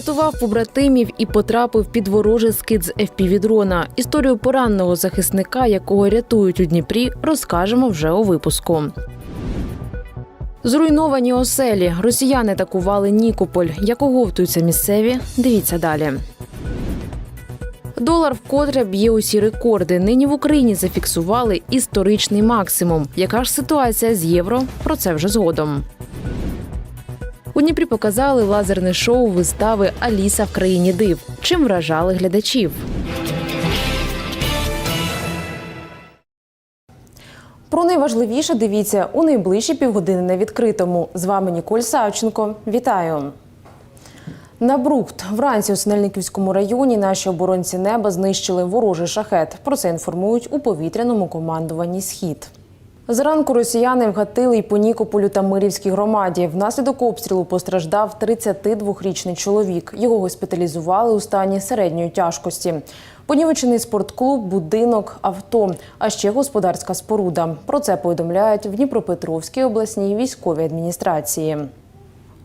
Врятував побратимів і потрапив під ворожий скид з FPV-дрона. Історію пораненого захисника, якого рятують у Дніпрі, розкажемо вже у випуску. Зруйновані оселі. Росіяни атакували Нікополь. Як оговтуються місцеві? Дивіться далі. Долар вкотре б'є усі рекорди. Нині в Україні зафіксували історичний максимум. Яка ж ситуація з євро? Про це вже згодом. У Дніпрі показали лазерне шоу вистави Аліса в країні див. Чим вражали глядачів? Про найважливіше дивіться у найближчі півгодини на відкритому. З вами Ніколь Савченко. Вітаю. На Брухт вранці у Синельниківському районі наші оборонці неба знищили ворожий шахет. Про це інформують у повітряному командуванні Схід. Зранку росіяни вгатили й по Нікополю та Мирівській громаді. Внаслідок обстрілу постраждав 32-річний чоловік. Його госпіталізували у стані середньої тяжкості. Понівечений спортклуб, будинок, авто, а ще господарська споруда. Про це повідомляють в Дніпропетровській обласній військовій адміністрації.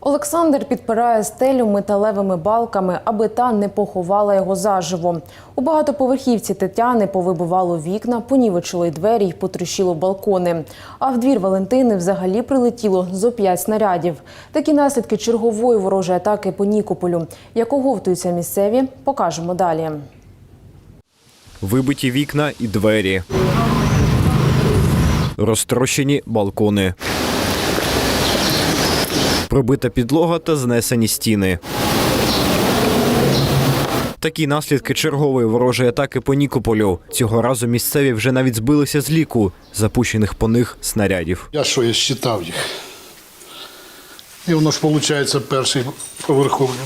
Олександр підпирає стелю металевими балками, аби та не поховала його заживо. У багатоповерхівці Тетяни повибивало вікна, понівечило й двері й потрощило балкони. А в двір Валентини взагалі прилетіло зо п'ять снарядів. Такі наслідки чергової ворожої атаки по Нікополю. Як оговтуються місцеві, покажемо далі. Вибиті вікна і двері. Розтрощені балкони. Пробита підлога та знесені стіни. Такі наслідки чергової ворожої атаки по Нікополю. Цього разу місцеві вже навіть збилися з ліку запущених по них снарядів. Я що, я считав їх. І воно ж виходить перший поверховий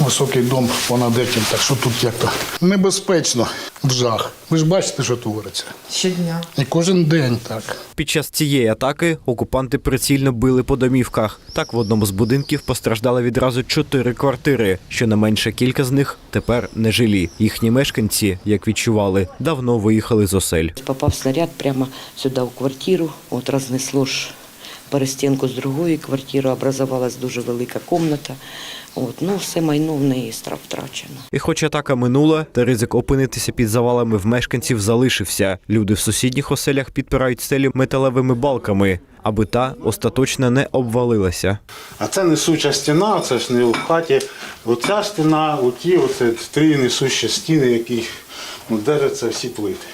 високий дом понад этим, так що тут як-то небезпечно в жах. Ви ж бачите, що твориться. Щодня. І кожен день так. Під час цієї атаки окупанти прицільно били по домівках. Так в одному з будинків постраждали відразу чотири квартири. Щонайменше кілька з них тепер нежилі. Їхні мешканці, як відчували, давно виїхали з осель. Попав снаряд прямо сюди в квартиру. От рознесло ж перестінку з другої квартири, образувалась дуже велика кімната. От, ну, все майно в неї стра- втрачено. І хоч атака минула, та ризик опинитися під завалами в мешканців залишився. Люди в сусідніх оселях підпирають стелі металевими балками, аби та остаточно не обвалилася. А це несуча стіна, це ж не в хаті. Оця стіна, оті, оце три несущі стіни, які ну, держаться всі плити.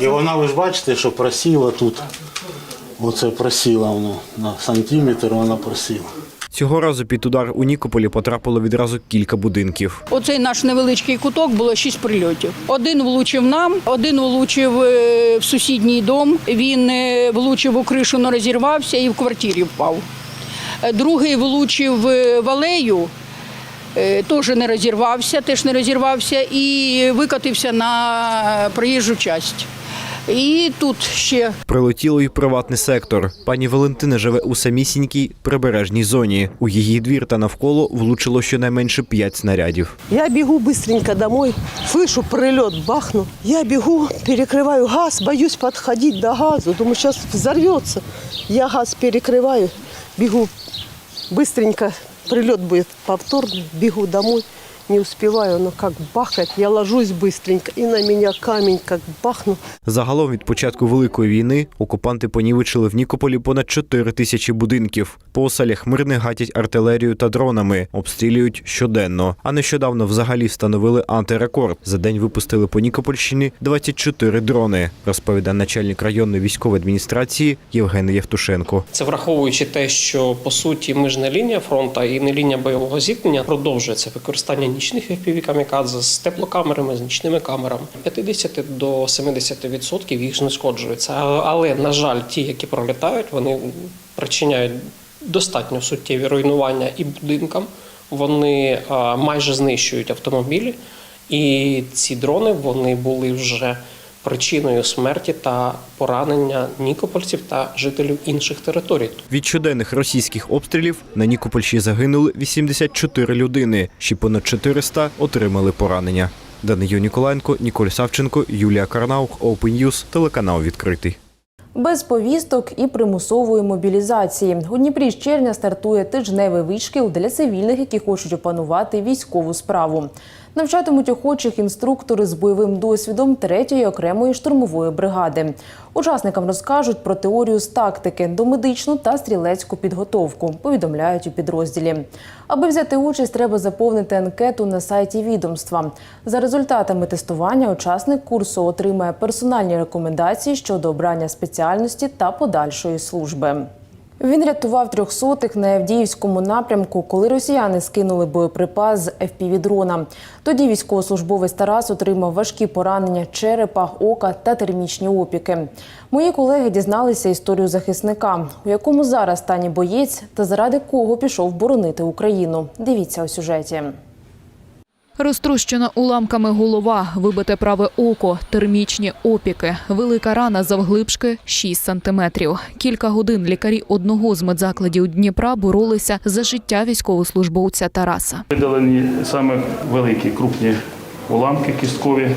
І вона, ви ж бачите, що просіла тут. Оце просіла воно на сантиметр, вона просіла. Цього разу під удар у Нікополі потрапило відразу кілька будинків. Оцей наш невеличкий куток було шість прильотів. Один влучив нам, один влучив е, в сусідній дом. Він е, влучив у кришу, не розірвався і в квартирі впав. Е, Другий влучив в алею. Теж не розірвався, теж не розірвався і викотився на проїжджу часть. І тут ще Прилетіло і приватний сектор. Пані Валентина живе у самісінькій прибережній зоні. У її двір та навколо влучило щонайменше п'ять снарядів. Я бегу быстренько домой, слышу прилет, бахну. Я бегу, перекрываю газ, боюсь подходить до газу. Думаю, сейчас взорвется. Я газ перекрываю, бегу быстренько. Прилет будет повторный, бегу домой. Не успеваю, но как бахать. Я ложусь быстренько, и на меня камень как бахну. Загалом від початку великої війни окупанти понівечили в Нікополі понад 4 тисячі будинків. По оселях мирних гатять артилерію та дронами, обстрілюють щоденно. А нещодавно взагалі встановили антирекорд. За день випустили по Нікопольщині 24 дрони, розповідає начальник районної військової адміністрації Євген Євтушенко. Це враховуючи те, що по суті ми ж не лінія фронту і не лінія бойового зіткнення, продовжується використання нічних fpv камікадзе з теплокамерами, з нічними камерами. 50 до 70% їх знешкоджується. Але на жаль, ті, які пролітають, вони причиняють достатньо суттєві руйнування і будинкам. Вони майже знищують автомобілі, і ці дрони вони були вже причиною смерті та поранення нікопольців та жителів інших територій. Від щоденних російських обстрілів на Нікопольщі загинули 84 людини. Ще понад 400 отримали поранення. Данию Ніколаєнко, Ніколь Савченко, Юлія Карнаух, Open News, телеканал відкритий. Без повісток і примусової мобілізації у Дніпрі з червня стартує тижневий вишкіл для цивільних, які хочуть опанувати військову справу. Навчатимуть охочих інструктори з бойовим досвідом 3-ї окремої штурмової бригади. Учасникам розкажуть про теорію з тактики, домедичну та стрілецьку підготовку. Повідомляють у підрозділі. Аби взяти участь, треба заповнити анкету на сайті відомства. За результатами тестування учасник курсу отримає персональні рекомендації щодо обрання спеціальності та подальшої служби. Він рятував трьохсотих на Авдіївському напрямку, коли росіяни скинули боєприпас з FPV-дрона. Тоді військовослужбовець Тарас отримав важкі поранення черепа, ока та термічні опіки. Мої колеги дізналися історію захисника, у якому зараз стані боєць та заради кого пішов боронити Україну. Дивіться у сюжеті. Розтрощена уламками голова, вибите праве око, термічні опіки, велика рана завглибшки 6 сантиметрів. Кілька годин лікарі одного з медзакладів Дніпра боролися за життя військовослужбовця Тараса. Видалені саме великі крупні уламки кісткові.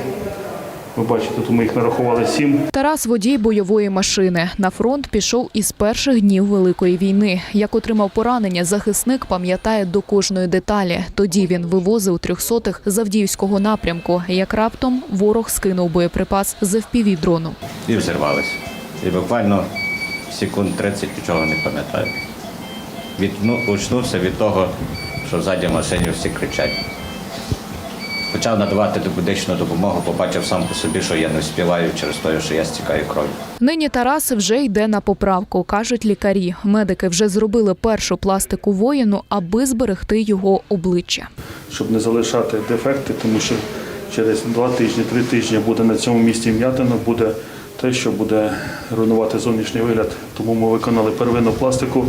Ви бачите, тут ми їх нарахували сім. Тарас водій бойової машини. На фронт пішов із перших днів Великої війни. Як отримав поранення, захисник пам'ятає до кожної деталі. Тоді він вивозив трьохсотих з Авдіївського напрямку. Як раптом ворог скинув боєприпас з FPV-дрону. і взірвалися. І буквально секунд 30 нічого не пам'ятаю. Від, ну, очнувся від того, що ззаді машині всі кричать. Почав надавати медичну допомогу, побачив сам по собі, що я не співаю через те, що я стікаю кров'ю. Нині Тарас вже йде на поправку, кажуть лікарі. Медики вже зробили першу пластику воїну, аби зберегти його обличчя. щоб не залишати дефекти, тому що через два тижні, три тижні буде на цьому місці м'ятина, буде те, що буде руйнувати зовнішній вигляд. Тому ми виконали первинну пластику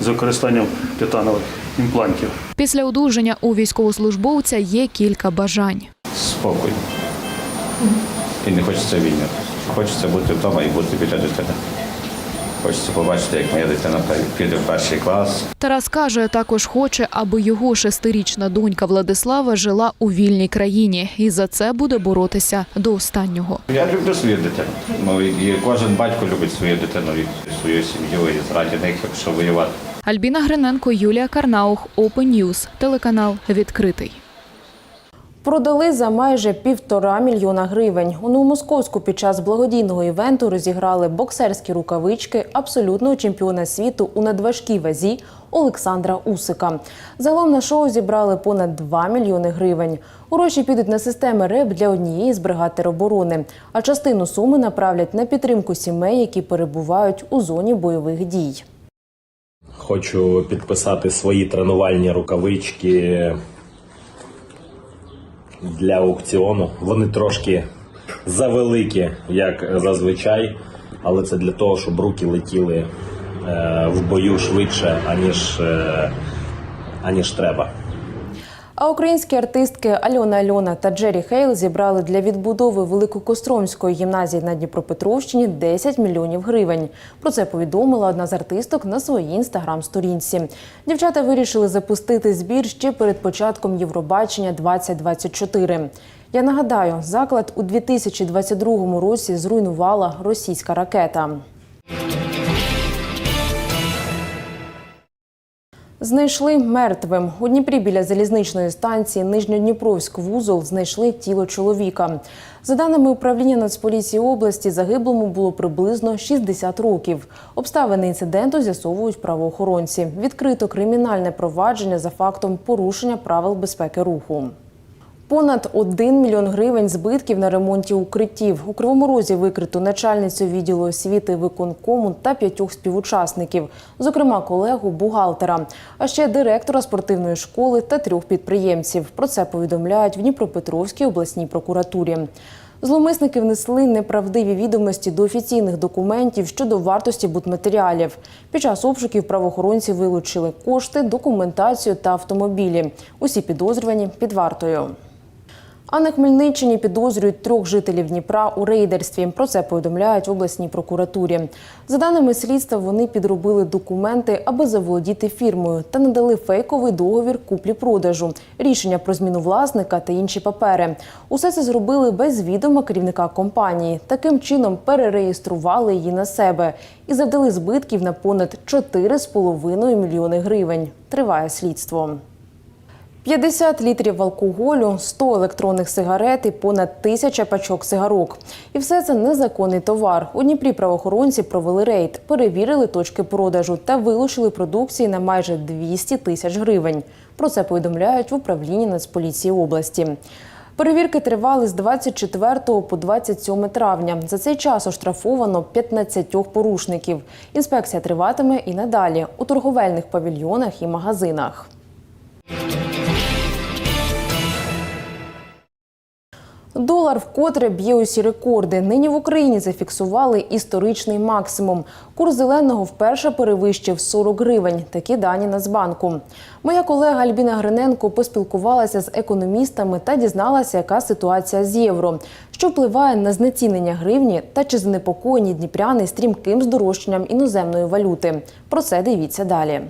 з використанням титанових імплантів. Після одужання у військовослужбовця є кілька бажань. Спокій. І не хочеться війни. Хочеться бути вдома і бути біля дитини. Хочеться побачити, як моя дитина піде в перший клас, Тарас каже, також хоче, аби його шестирічна донька Владислава жила у вільній країні, і за це буде боротися до останнього. Я люблю свою дитину. Ну, і кожен батько любить свою дитину і свою сім'ю, і заради них, якщо воювати. Альбіна Гриненко, Юлія Карнаух, Open News, телеканал відкритий. Продали за майже півтора мільйона гривень. У Новомосковську під час благодійного івенту розіграли боксерські рукавички абсолютного чемпіона світу у надважкій вазі Олександра Усика. Загалом на шоу зібрали понад 2 мільйони гривень. Гроші підуть на системи РЕБ для однієї з бригад тероборони, а частину суми направлять на підтримку сімей, які перебувають у зоні бойових дій. Хочу підписати свої тренувальні рукавички для аукціону. Вони трошки завеликі, як зазвичай, але це для того, щоб руки летіли е, в бою швидше, аніж, е, аніж треба. А українські артистки Альона Альона та Джері Хейл зібрали для відбудови Великокостромської гімназії на Дніпропетровщині 10 мільйонів гривень. Про це повідомила одна з артисток на своїй інстаграм-сторінці. Дівчата вирішили запустити збір ще перед початком Євробачення 2024. Я нагадаю, заклад у 2022 році зруйнувала російська ракета. Знайшли мертвим. У Дніпрі біля залізничної станції Нижньодніпровськ вузол знайшли тіло чоловіка. За даними управління Нацполіції області, загиблому було приблизно 60 років. Обставини інциденту з'ясовують правоохоронці. Відкрито кримінальне провадження за фактом порушення правил безпеки руху. Понад 1 мільйон гривень збитків на ремонті укриттів. У Кривому Розі викрито начальницю відділу освіти виконкому та п'ятьох співучасників, зокрема колегу бухгалтера, а ще директора спортивної школи та трьох підприємців. Про це повідомляють в Дніпропетровській обласній прокуратурі. Зловмисники внесли неправдиві відомості до офіційних документів щодо вартості будматеріалів. Під час обшуків правоохоронці вилучили кошти, документацію та автомобілі. Усі підозрювані під вартою. А на Хмельниччині підозрюють трьох жителів Дніпра у рейдерстві. Про це повідомляють в обласній прокуратурі. За даними слідства, вони підробили документи, аби заволодіти фірмою, та надали фейковий договір куплі-продажу, рішення про зміну власника та інші папери. Усе це зробили без відома керівника компанії. Таким чином перереєстрували її на себе і завдали збитків на понад 4,5 мільйони гривень. Триває слідство. 50 літрів алкоголю, 100 електронних сигарет і понад тисяча пачок сигарок. І все це незаконний товар. У Дніпрі правоохоронці провели рейд, перевірили точки продажу та вилучили продукції на майже 200 тисяч гривень. Про це повідомляють в управлінні Нацполіції області. Перевірки тривали з 24 по 27 травня. За цей час оштрафовано 15 порушників. Інспекція триватиме і надалі у торговельних павільйонах і магазинах. Долар вкотре б'є усі рекорди. Нині в Україні зафіксували історичний максимум. Курс зеленого вперше перевищив 40 гривень. Такі дані Нацбанку. Моя колега Альбіна Гриненко поспілкувалася з економістами та дізналася, яка ситуація з євро, що впливає на знецінення гривні та чи занепокоєні дніпряни стрімким здорожчанням іноземної валюти. Про це дивіться далі.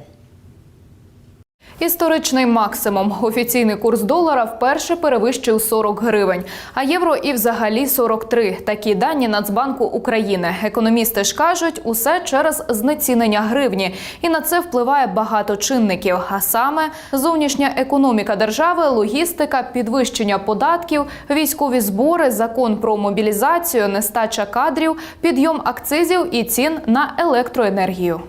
Історичний максимум. Офіційний курс долара вперше перевищив 40 гривень, а євро і взагалі 43. Такі дані Нацбанку України. Економісти ж кажуть, усе через знецінення гривні, і на це впливає багато чинників. А саме зовнішня економіка держави, логістика, підвищення податків, військові збори, закон про мобілізацію, нестача кадрів, підйом акцизів і цін на електроенергію.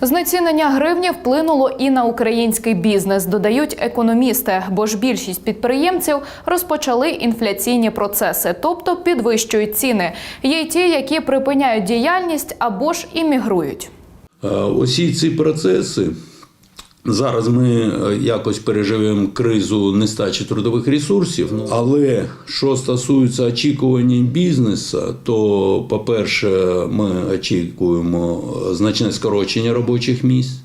Знецінення гривні вплинуло і на український бізнес, додають економісти, бо ж більшість підприємців розпочали інфляційні процеси, тобто підвищують ціни. Є й ті, які припиняють діяльність або ж іммігрують. Е, Усі ці процеси. Зараз ми е, якось переживемо кризу нестачі трудових ресурсів. Але що стосується очікувань бізнесу, то, по-перше, ми очікуємо значне скорочення робочих місць,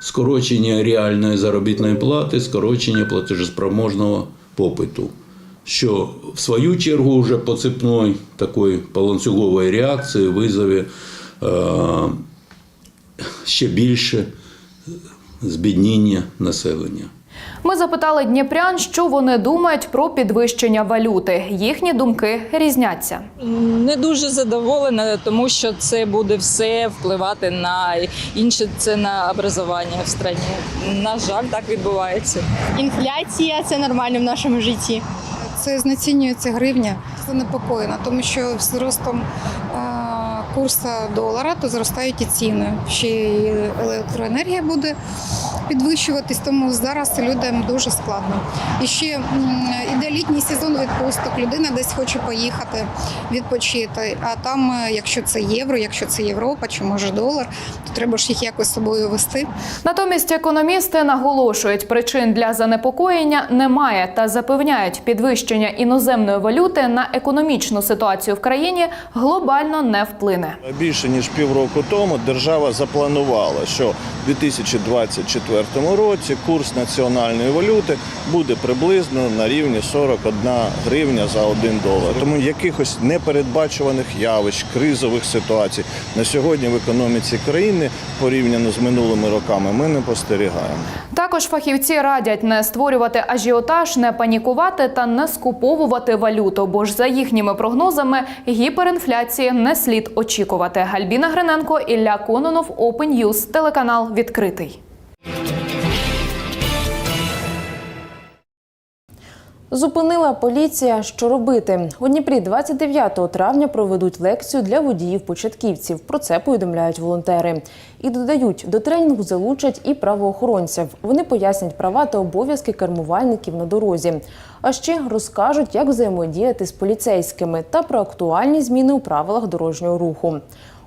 скорочення реальної заробітної плати, скорочення платежеспроможного попиту. Що в свою чергу вже по цепної такої по ланцюгової реакції визове е, ще більше збідніння населення. Ми запитали дніпрян, що вони думають про підвищення валюти. Їхні думки різняться. Не дуже задоволена, тому що це буде все впливати на інше це на образування в країні. На жаль, так відбувається. Інфляція це нормально в нашому житті. Це знецінюється гривня. Занепокоєна, тому що з зростом е, курсу долара то зростають і ціни. Ще й електроенергія буде підвищуватись, тому зараз людям дуже складно. І ще іде літній сезон відпусток. Людина десь хоче поїхати відпочити. А там, е, якщо це євро, якщо це Європа чи може долар, то треба ж їх якось з собою вести. Натомість економісти наголошують, причин для занепокоєння немає та запевняють, підвищення іноземної валюти на економічну ситуацію в країні глобально не вплине. Більше ніж півроку тому держава запланувала, що в 2024 році курс національної валюти буде приблизно на рівні 41 гривня за 1 долар. Тому якихось непередбачуваних явищ, кризових ситуацій на сьогодні в економіці країни порівняно з минулими роками ми не спостерігаємо. Також фахівці радять не створювати ажіотаж, не панікувати та не скуповувати валюту, бо ж за їхніми прогнозами гіперінфляції не слід очікувати. Альбіна Гриненко, Ілля Кононов, Open News, телеканал відкритий. Зупинила поліція, що робити. У Дніпрі 29 травня проведуть лекцію для водіїв-початківців. Про це повідомляють волонтери. І додають, до тренінгу залучать і правоохоронців. Вони пояснять права та обов'язки кермувальників на дорозі. А ще розкажуть, як взаємодіяти з поліцейськими та про актуальні зміни у правилах дорожнього руху.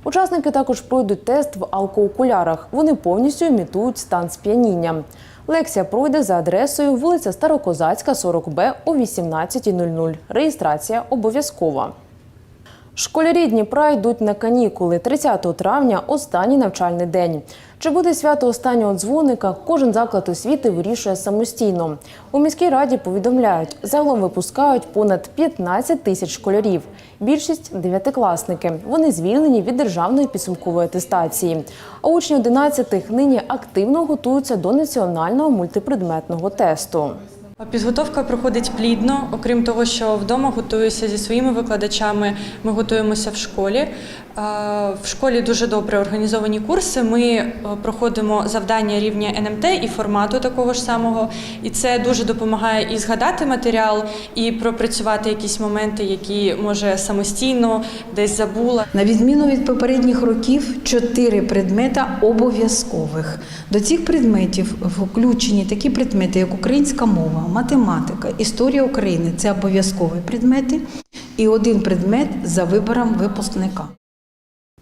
Учасники також пройдуть тест в алкоокулярах. Вони повністю імітують стан сп'яніння. Лекція пройде за адресою вулиця Старокозацька, 40Б о 18.00. Реєстрація обов'язкова. Школярі Дніпра йдуть на канікули. 30 травня – останній навчальний день. Чи буде свято останнього дзвоника, кожен заклад освіти вирішує самостійно. У міській раді повідомляють, загалом випускають понад 15 тисяч школярів. Більшість – дев'ятикласники. Вони звільнені від державної підсумкової атестації. А учні 11-х нині активно готуються до національного мультипредметного тесту. Підготовка проходить плідно. Окрім того, що вдома готуюся зі своїми викладачами, ми готуємося в школі. В школі дуже добре організовані курси. Ми е, проходимо завдання рівня НМТ і формату такого ж самого. І це дуже допомагає і згадати матеріал, і пропрацювати якісь моменти, які може самостійно десь забула. На відміну від попередніх років, чотири предмета обов'язкових. До цих предметів включені такі предмети, як українська мова, математика, історія України це обов'язкові предмети, і один предмет за вибором випускника.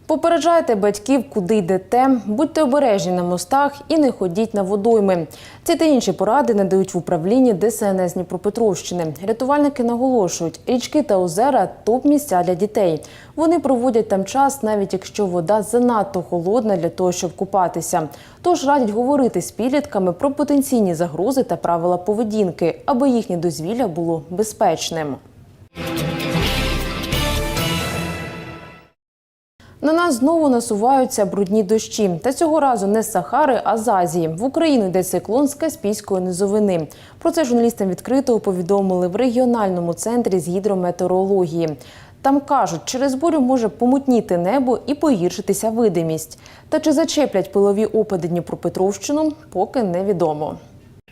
Попереджайте батьків, куди йдете, будьте обережні на мостах і не ходіть на водойми. Ці та інші поради надають в управлінні ДСНС Дніпропетровщини. Рятувальники наголошують, річки та озера топ місця для дітей. Вони проводять там час, навіть якщо вода занадто холодна для того, щоб купатися. Тож радять говорити з підлітками про потенційні загрози та правила поведінки, аби їхнє дозвілля було безпечним. На нас знову насуваються брудні дощі. Та цього разу не з Сахари, а з Азії. В Україну йде циклон з Каспійської низовини. Про це журналістам відкрито повідомили в регіональному центрі з гідрометеорології. Там кажуть, через бурю може помутніти небо і погіршитися видимість. Та чи зачеплять пилові опади Дніпропетровщину, поки невідомо.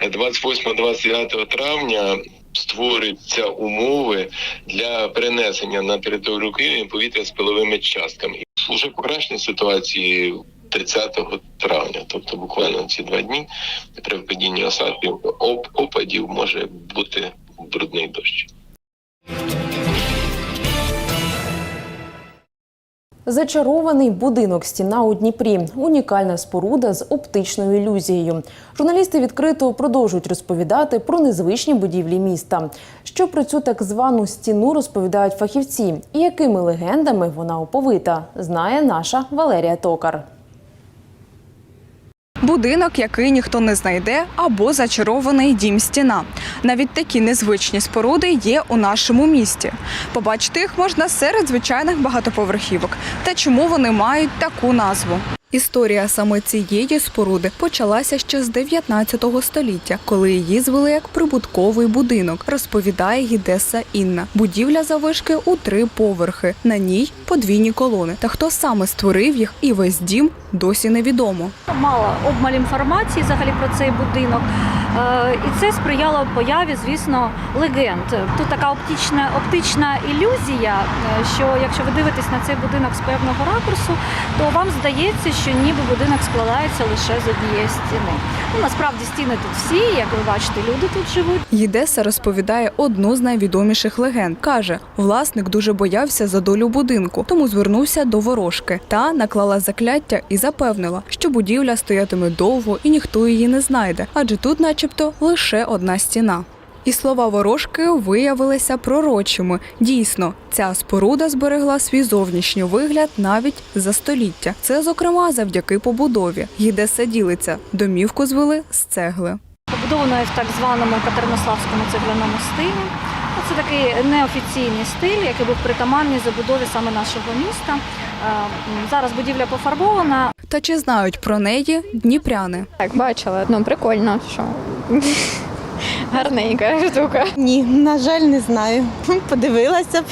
28-29 травня створюються умови для перенесення на територію України повітря з пиловими частками. Уже покращення ситуації 30 травня, тобто буквально ці два дні при впадінні осадків оп- опадів може бути брудний дощ. Зачарований будинок стіна у Дніпрі. Унікальна споруда з оптичною ілюзією. Журналісти відкрито продовжують розповідати про незвичні будівлі міста. Що про цю так звану стіну розповідають фахівці, і якими легендами вона оповита, знає наша Валерія Токар. Будинок, який ніхто не знайде, або зачарований дім стіна. Навіть такі незвичні споруди є у нашому місті. Побачити їх можна серед звичайних багатоповерхівок. Та чому вони мають таку назву? Історія саме цієї споруди почалася ще з 19 століття, коли її звели як прибутковий будинок, розповідає гідеса Інна. Будівля завишки у три поверхи. На ній подвійні колони. Та хто саме створив їх і весь дім досі невідомо. Мало обмаль інформації взагалі про цей будинок. Е, І це сприяло появі, звісно, легенд. Тут така оптична, оптична ілюзія, е, що якщо ви дивитесь на цей будинок з певного ракурсу, то вам здається, що ніби будинок складається лише з однієї стіни. Ну, насправді стіни тут всі, як ви бачите, люди тут живуть. Єдеса розповідає одну з найвідоміших легенд. Каже, власник дуже боявся за долю будинку, тому звернувся до ворожки. Та наклала закляття і запевнила, що будівля стоятиме довго і ніхто її не знайде, адже тут, начебто, лише одна стіна. І слова ворожки виявилися пророчими. Дійсно, ця споруда зберегла свій зовнішній вигляд навіть за століття. Це, зокрема, завдяки побудові. Єдеса ділиться. Домівку звели з цегли. Побудовано в так званому катеринославському цегляному стилі. Ну, Це такий неофіційний стиль, який був притаманний забудові саме нашого міста. Е, Зараз будівля пофарбована. Та чи знають про неї дніпряни? Так, бачила. Ну, прикольно, що гарненька штука. Ні, на жаль, не знаю. Подивилася б.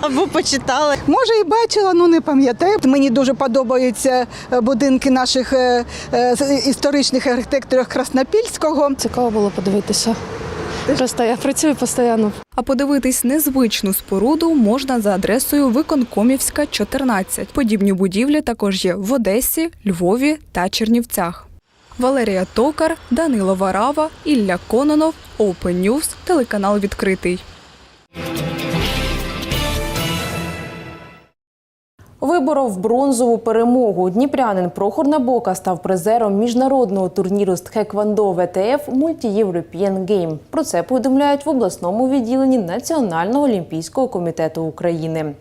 Або почитала. Може, і бачила, ну не пам'ятаю. Мені дуже подобаються е, будинки наших е, е, історичних архітекторів Краснопільського. Цікаво було подивитися. Просто я працюю постійно. А подивитись незвичну споруду можна за адресою Виконкомівська, 14. Подібні будівлі також є в Одесі, Львові та Чернівцях. Валерія Токар, Данило Варава, Ілля Кононов, Open News, телеканал відкритий. Виборов бронзову перемогу. Дніпрянин Прохор Набока став призером міжнародного турніру з тхеквондо ВТФ Multi-European. Про це повідомляють в обласному відділенні Національного олімпійського комітету України.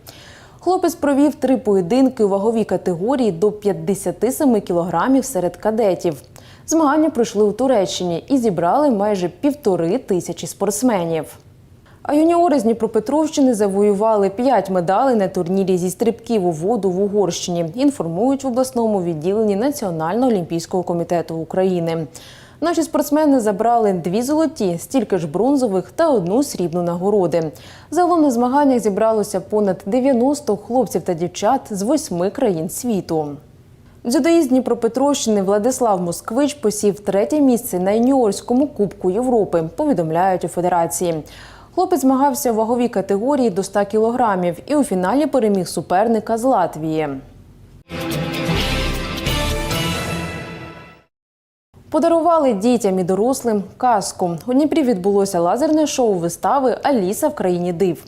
Хлопець провів три поєдинки у ваговій категорії до 57 кілограмів серед кадетів. Змагання пройшли у Туреччині і зібрали майже півтори тисячі спортсменів. А юніори з Дніпропетровщини завоювали п'ять медалей на турнірі зі стрибків у воду в Угорщині. Інформують в обласному відділенні Національного олімпійського комітету України. Наші спортсмени забрали дві золоті, стільки ж бронзових та одну срібну нагороди. Загалом на змаганнях зібралося понад 90 хлопців та дівчат з восьми країн світу. Дзюдоїст Дніпропетровщини Владислав Москвич посів третє місце на юніорському Кубку Європи, повідомляють у федерації. Хлопець змагався в ваговій категорії до 100 кілограмів і у фіналі переміг суперника з Латвії. Подарували дітям і дорослим казку. У Дніпрі відбулося лазерне шоу вистави Аліса в країні див.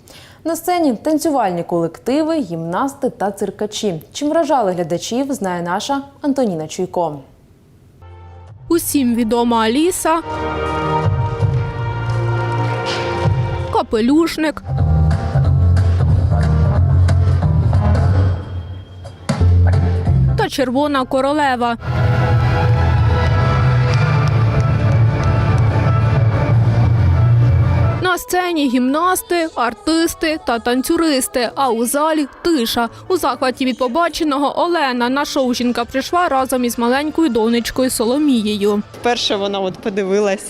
На сцені танцювальні колективи, гімнасти та циркачі. Чим вражали глядачів, знає наша Антоніна Чуйко. Усім відома Аліса, капелюшник. Та червона королева. Сцені гімнасти, артисти та танцюристи. А у залі тиша. У захваті від побаченого Олена на шоу жінка прийшла разом із маленькою донечкою Соломією. Вперше вона от подивилась.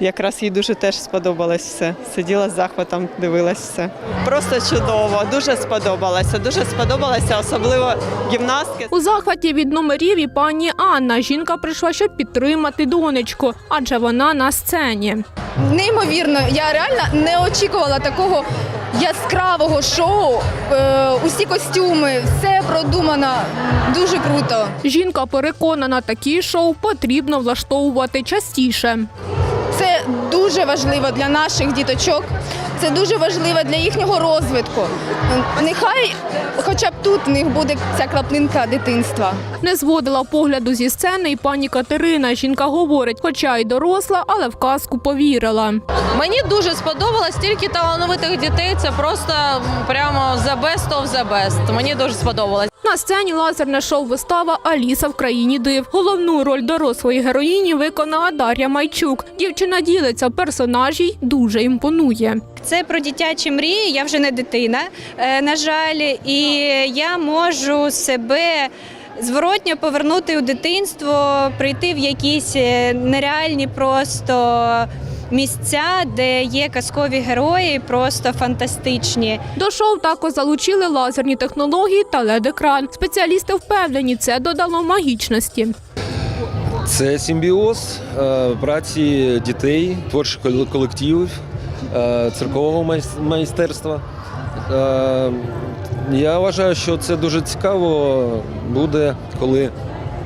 Якраз їй дуже теж сподобалось все. Сиділа з захватом, дивилась все. Просто чудово, дуже сподобалося. Дуже сподобалося, особливо гімнастки. У захваті від номерів і пані Анна. Жінка прийшла, щоб підтримати донечку, адже вона на сцені. Неймовірно, я реально не очікувала такого яскравого шоу. Е, усі костюми, все продумано дуже круто. Жінка переконана, такі шоу потрібно влаштовувати частіше. Це дуже важливо для наших діточок. Це дуже важливо для їхнього розвитку. Нехай, хоча б тут в них буде ця краплинка дитинства. Не зводила погляду зі сцени і пані Катерина. Жінка говорить, хоча й доросла, але в казку повірила. Мені дуже сподобалось стільки талановитих дітей. Це просто прямо the best of the best. Мені дуже сподобалось. На сцені лазерне шоу вистава Аліса в країні див. Головну роль дорослої героїні виконала Дар'я Майчук. Дівчина ділиться персонажі дуже імпонує. Це про дитячі мрії. Я вже не дитина, е, на жаль, і я можу себе. Зворотньо повернути у дитинство, прийти в якісь е, нереальні просто місця, де є казкові герої, просто фантастичні. До шоу також залучили лазерні технології та лед-екран. Спеціалісти впевнені, це додало магічності. Це симбіоз е, праці дітей, творчих колективів, е, циркового майс- майстерства. Е, Я вважаю, що це дуже цікаво буде, коли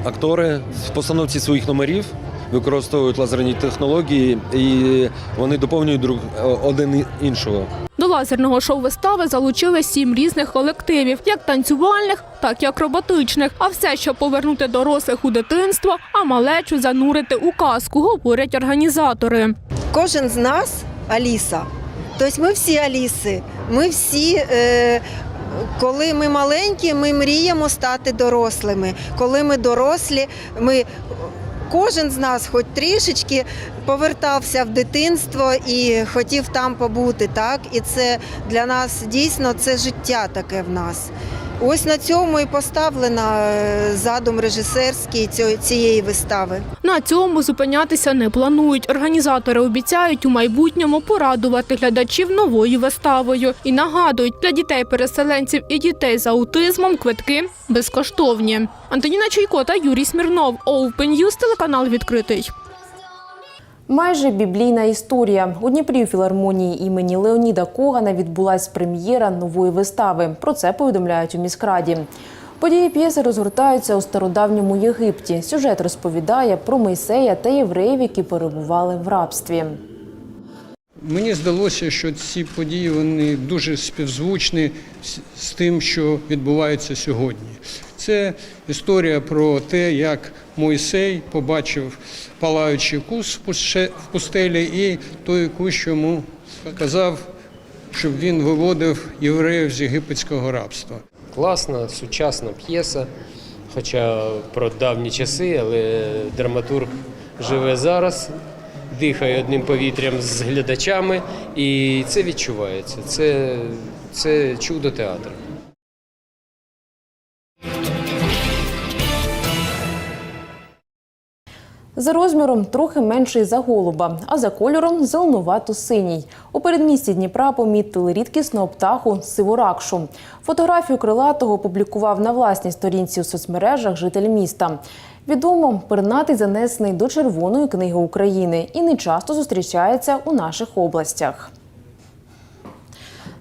актори в постановці своїх номерів використовують лазерні технології і вони доповнюють друг один іншого. До лазерного шоу вистави залучили сім різних колективів, як танцювальних, так і акробатичних. А все, щоб повернути дорослих у дитинство, а малечу занурити у казку, говорять організатори. Кожен з нас Аліса. Тобто ми всі Аліси. Ми всі, е, коли ми маленькі, ми мріємо стати дорослими. Коли ми дорослі, ми. Кожен з нас, хоч трішечки, повертався в дитинство і хотів там побути, так? І це для нас дійсно це життя таке в нас. Ось на цьому і поставлена е, задум режисерський цієї вистави. На цьому зупинятися не планують. Організатори обіцяють у майбутньому порадувати глядачів новою виставою і нагадують, для дітей-переселенців і дітей з аутизмом квитки безкоштовні. Антоніна Чуйко та Юрій Смірнов. Open News, телеканал відкритий. Майже біблійна історія. У Дніпрі у філармонії імені Леоніда Когана відбулась прем'єра нової вистави. Про це повідомляють у міськраді. Події п'єси розгортаються у стародавньому Єгипті. Сюжет розповідає про Мойсея та євреїв, які перебували в рабстві. Мені здалося, що ці події вони дуже співзвучні з тим, що відбувається сьогодні. Це історія про те, як Мойсей побачив палаючий кус в в пустелі, і той кущ йому казав, щоб він виводив євреїв з єгипетського рабства. Класна, сучасна п'єса, хоча про давні часи, але драматург живе зараз, дихає одним повітрям з глядачами, і це відчувається. Це, це чудо театру. За розміром трохи менший за голуба, а за кольором зеленувато-синій. У передмісті Дніпра помітили рідкісного птаху сиворакшу. Фотографію крилатого опублікував на власній сторінці у соцмережах житель міста. Відомо, пернатий занесений до Червоної книги України і не часто зустрічається у наших областях.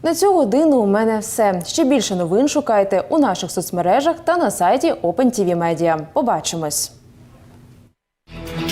На цю годину у мене все. Ще більше новин шукайте у наших соцмережах та на сайті OpenTV Media. Побачимось! Thank you.